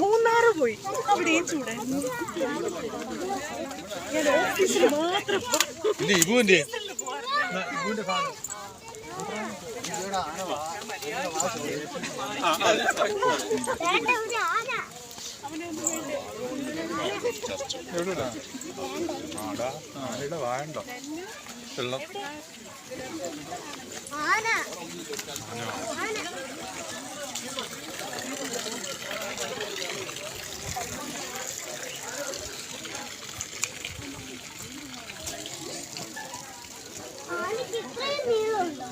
മൂന്നാറ് പോയി. അവിടെയും ചൂട്. ഓഫീസിൽ മാത്രം എവിടെടാ ആടാ ആനയുടെ വായണ്ടോ വെള്ളം ആനയ്ക്ക്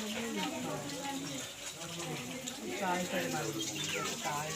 ഇത്രയും നീളമുണ്ടോ? അച്ഛാ, ആനയ്ക്ക് ഇത്രയും നീളമുണ്ടോ? അങ്ങോട്ട് പോയിട്ട് വരാം വെയിലൊന്നും മാറൂല ഇവിടെ താഴെ